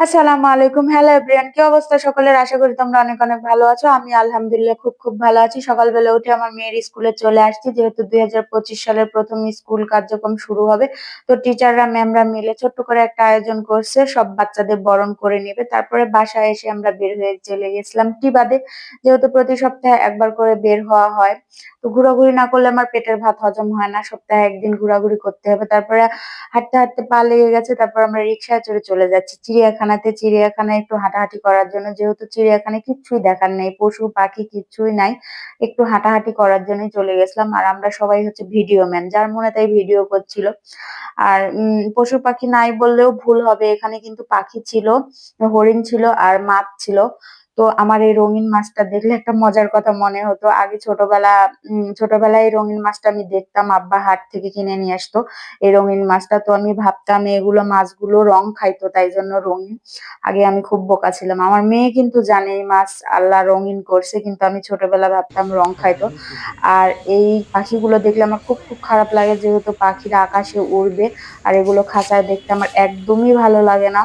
আসসালামু আলাইকুম। Hello everyone কি অবস্থা সকলের? আশা করি তোমরা অনেক অনেক ভালো আছো। আমি আলহামদুলিল্লাহ খুব খুব ভালো আছি। সকালবেলা উঠে আমার মেয়ের স্কুলে চলে আসছি। যেহেতু দুই হাজার পঁচিশ সালের প্রথম স্কুল কার্যক্রম শুরু হবে, তো টিচাররা ম্যামরা মিলে ছোট্ট করে একটা আয়োজন করছে। সব বাচ্চাদের বরণ করে নেবে। তারপরে বাসায় এসে আমরা বের হয়ে চলে গেছিলাম টি বাদে যেহেতু প্রতি সপ্তাহে একবার করে বের হওয়া হয়, তো ঘোরাঘুরি না করলে আমার পেটের ভাত হজম হয় না। সপ্তাহে একদিন ঘোরাঘুরি করতে হবে। তারপরে হাঁটতে হাঁটতে পা লেগে গেছে। তারপর আমরা রিক্সায় চড়ে চলে যাচ্ছি। চিড়িয়াখানাতে চিড়িয়াখানায় একটু হাঁটাহাঁটি করার জন্য, যেহেতু চিড়িয়াখানায় কিচ্ছুই দেখার নেই, পশু, পাখি কিচ্ছুই নাই, একটু হাঁটাহাঁটি করার জন্যই চলে গেছিলাম। আর আমরা সবাই হচ্ছে ভিডিও ম্যান, যার মনে তাই ভিডিও করছিল। আর পশু পাখি নাই বললেও ভুল হবে, এখানে কিন্তু পাখি ছিল, হরিণ ছিল আর মাছ ছিল। তো আমার এই রঙিন মাছটা দেখলে একটা মজার কথা মনে হতো। আগে ছোটবেলা ছোটবেলায় এই রঙিন মাছটা আমি দেখতাম, আব্বা হাট থেকে কিনে নিয়ে আসতো। এই রঙিন মাছটা তো আমি ভাবতাম এগুলো মাছগুলো রং খাইতো, তাই জন্য রঙিন। আগে আমি খুব বোকা ছিলাম। আমার মেয়ে কিন্তু জানে এই মাছ, আল্লাহ রঙিন করছে, কিন্তু আমি ছোটবেলা ভাবতাম রং খাইতো। আর এই পাখিগুলো দেখলে আমার খুব খুব খারাপ লাগে, যেহেতু পাখিরা আকাশে উড়বে, আর এগুলো খাঁচায় দেখতে আমার একদমই ভালো লাগে না।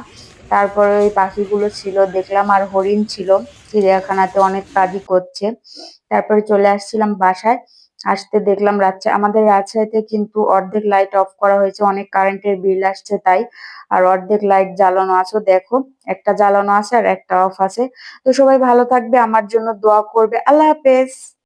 তারপরে ওই পাখিগুলো ছিল, দেখলাম আর হরিণ ছিল, চিড়িয়াখানাতে অনেক কাজই করছে। তারপরে চলে আসছিলাম বাসায়, আসতে দেখলাম রাজশাহী আমাদের রাজশাহীতে কিন্তু অর্ধেক লাইট অফ করা হয়েছে, অনেক কারেন্টের বিল আসছে তাই, আর অর্ধেক লাইট জ্বালানো আছে, দেখো, একটা জ্বালানো আছে আর একটা অফ আছে। তো সবাই ভালো থাকবে, আমার জন্য দোয়া করবে, আল্লাহ হাফেজ।